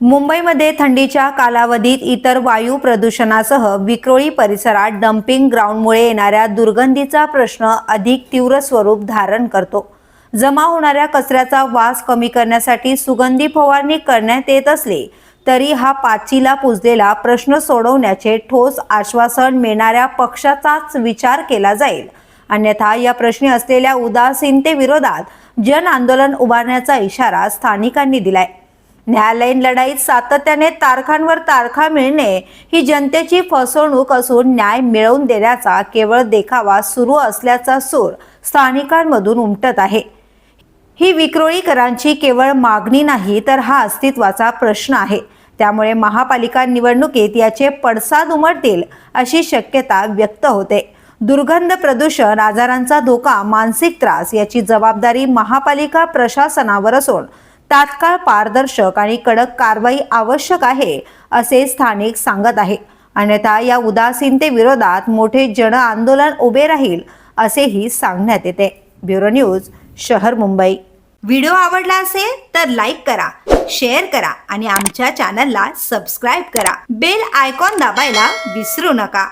मुंबईमध्ये थंडीच्या कालावधीत इतर वायू प्रदूषणासह विक्रोळी परिसरात डम्पिंग ग्राउंडमुळे येणाऱ्या दुर्गंधीचा प्रश्न अधिक तीव्र स्वरूप धारण करतो. जमा होणाऱ्या कचऱ्याचा वास कमी करण्यासाठी सुगंधी फवारणी करण्यात येत असली तरी हा पाचीला पुजलेला प्रश्न सोडवण्याचे ठोस आश्वासन मिळणाऱ्या पक्षाचाच विचार केला जाईल. अन्यथा या प्रश्नी असलेल्या उदासीनतेविरोधात जन आंदोलन उभारण्याचा इशारा स्थानिकांनी दिलाय. न्यायालयीन लढाईत सातत्याने तारखांवर तारखा मिळणे ही जनतेची फसवणूक असून न्याय मिळवून देण्याचा केवळ देखावा सुरू असल्याचा सूर स्थानिकांमधून उमटत आहे. ही विक्रोळीकरांची केवळ मागणी नाही तर हा अस्तित्वाचा प्रश्न आहे. त्यामुळे महापालिका निवडणुकीत याचे पडसाद उमटतील अशी शक्यता व्यक्त होते. दुर्गंध प्रदूषण आजारांचा धोका मानसिक त्रास याची जबाबदारी महापालिका प्रशासनावर असून तात्काळ पारदर्शक आणि कडक कारवाई आवश्यक आहे असे स्थानिक सांगत आहे अन्यथा या उदासीनतेविरोधात मोठे जन आंदोलन उभे राहील असेही सांगण्यात येते. ब्युरो न्यूज शहर मुंबई. व्हिडिओ आवडला असेल तर लाईक करा शेअर करा आणि आमच्या चॅनलला सबस्क्राईब करा. बेल आयकॉन दाबायला विसरू नका.